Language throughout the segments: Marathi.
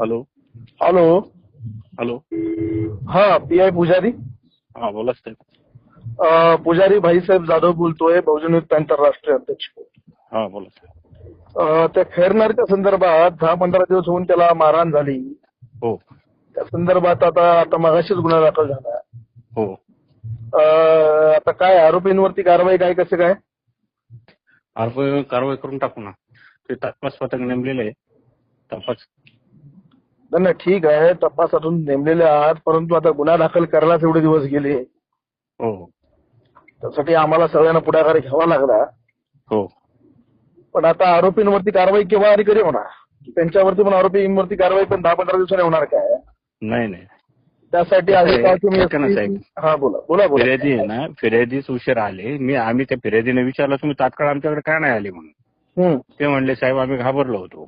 हॅलो हॅलो हॅलो हा पी आय पुजारी. हा बोला साहेब. पुजारी भाईसाहेब जाधव बोलतोय बहुजन युथ पॅन्थर राष्ट्रीय अध्यक्ष. हा बोला त्या खैरनारच्या संदर्भात दहा पंधरा दिवस होऊन त्याला मारहाण झाली. हो. त्या संदर्भात आता आता मगाशीच गुन्हा दाखल झाला. हो. आता काय आरोपींवरती कारवाई काय कसं काय? आपण कारवाई करून टाकू ना. ते तपास पथक नेमलेलं आहे. तपास. नाही, ठीक आहे. तपासातून नेमलेले आहात परंतु आता गुन्हा दाखल करायलाच एवढे दिवस गेले. हो. त्यासाठी आम्हाला सगळ्यांना पुढाकार घ्यावा लागला. हो. पण आता आरोपींवरती कारवाई केव्हा आणि कधी होणार? त्यांच्यावरती पण आरोपींवरती कारवाई पण दहा पंधरा दिवसांनी होणार काय? नाही नाही. त्यासाठी आधी काय तुम्ही. हा बोला बोला बोला. फिर्यादी आहे ना फिर्यादीच उशीर आले. मी आम्ही त्या फिर्यादीने विचारलं तुम्ही तात्काळ आमच्याकडे का नाही आले म्हणून. ते म्हणले साहेब आम्ही घाबरलो होतो.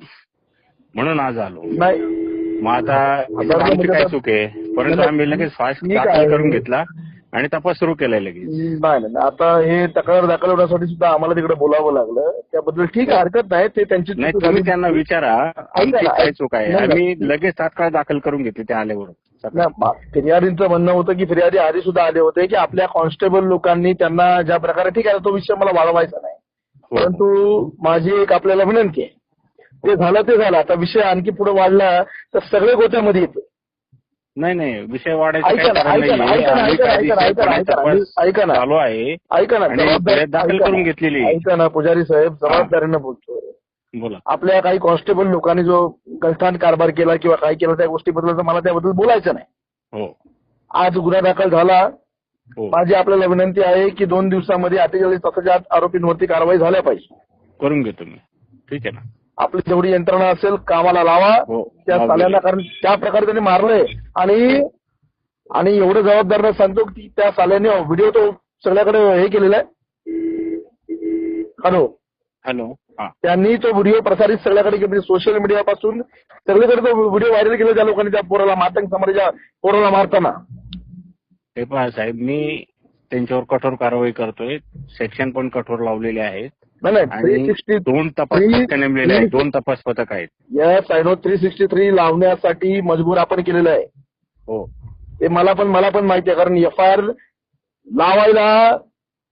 म्हणून आज आलो. नाही मग आता आमची काय चूक आहे? परंतु आम्ही लगेच फास्ट. दाखल करून घेतला आणि तपास सुरू केलाय लगेच. नाही आता हे तक्रार दाखल होण्यासाठी सुद्धा आम्हाला तिकडे बोलावं लागलं. त्याबद्दल ठीक आहे हरकत नाही. ते त्यांची नाही तुम्ही. त्यांना विचारा. आमची काय चूक आहे. आम्ही लगेच तात्काळ दाखल करून घेतली ते आल्यावर फिर्यादींचं म्हणणं होतं की फिर्यादी आधी सुद्धा आले होते की आपल्या कॉन्स्टेबल लोकांनी त्यांना ज्या प्रकारे ठीक आहे तो विषय मला वाढवायचा नाही. हो. परंतु माझी एक आपल्याला विनंती आहे. ते झालं ते झालं. आता विषय आणखी पुढे वाढला तर सगळे गोत्यामध्ये येते. नाही नाही. विषय वाढायचं ऐका ना. चालू आहे ऐका दाखल करून घेतलेली. ऐका ना पुजारी साहेब जबाबदारीनं बोलतोय. बोला. आपल्या काही कॉन्स्टेबल लोकांनी जो गलथान कारभार केला किंवा काय केलं त्या गोष्टीबद्दल मला त्याबद्दल बोलायचं नाही. हो. आज गुन्हा दाखल झाला. हो. माझी आपल्याला विनंती आहे की दोन दिवसामध्ये अठ्ठेचाळीस तासाच्या आत आरोपींवरती कारवाई झाल्या पाहिजे. करून घेतो मी ठीक आहे ना? आपली जेवढी यंत्रणा असेल कामाला लावा. हो. त्या. साल्यांना कारण त्या प्रकारे त्यांनी मारलंय. आणि आणि एवढं जबाबदारीनं सांगतो की त्या साल्याने व्हिडिओ तो सगळ्याकडे हे केलेला आहे. हॅलो. हॅलो. त्यांनी तो व्हिडिओ प्रसारित सगळ्याकडे केला. म्हणजे सोशल मीडियापासून सगळीकडे तो व्हिडिओ व्हायरल केला त्या लोकांनी त्या पोराला मातंग समाजाच्या पोराला मारताना. हे पहा साहेब मी त्यांच्यावर कठोर कारवाई करतोय. सेक्शन पण कठोर लावलेले आहेत. थ्री सिक्स्टी दोन तपास आहेत. दोन तपास पथक आहेत. Yes I know three sixty three लावण्यासाठी मजबूर आपण केलेलं आहे. हो. ते मला पण मला पण माहिती आहे कारण एफ आय आर लावायला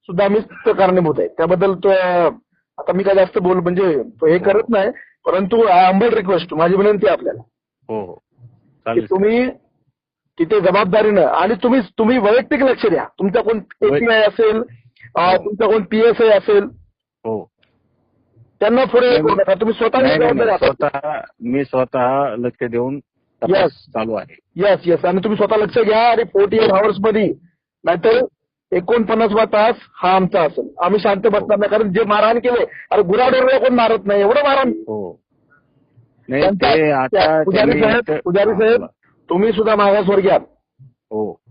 सुद्धा तो कारणीभूत आहे. त्याबद्दल तो आता मी काय जास्त बोल म्हणजे हे करत नाही परंतु अंबल रिक्वेस्ट माझी विनंती आहे आपल्याला. हो हो. की तुम्ही तिथे जबाबदारीनं आणि तुम्ही तुम्ही वैयक्तिक लक्ष द्या. तुमचा कोण एपीआय असेल तुमचा कोण पीएसआय असेल हो. त्यांना पुढे नका तुम्ही स्वतः स्वतः मी स्वतः लक्ष देऊन Yes. चालू आहे. येस येस आणि तुम्ही स्वतः लक्ष घ्या आणि फोर्टी एट आवर्समध्ये. नाहीतर एकोणपन्नासवा तास हा आमचा असेल. आम्ही शांत बसणार नाही. कारण जे मारहाण केले अरे गुराढोरला कोण मारत नाही? एवढं मारहाण. हो. पुजारी साहेब पुजारी साहेब तुम्ही सुद्धा आहात. हो.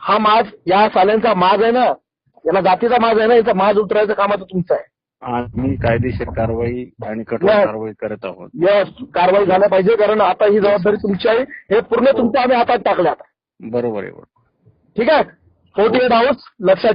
हा माज या साल्यांचा माज आहे ना. याला जातीचा माज आहे ना याचा माज उतरायचं कामाचं तुमचं आहे. आम्ही कायदेशीर कारवाई आणि कठोर Yes. कारवाई करत आहोत. यस कारवाई झाल्या पाहिजे कारण आता ही जबाबदारी तुमची आहे. हे पूर्ण तुमच्या आम्ही हातात टाकले आता. बरोबर आहे बरोबर. ठीक आहे? फोर्टी एट आवर्स लक्षात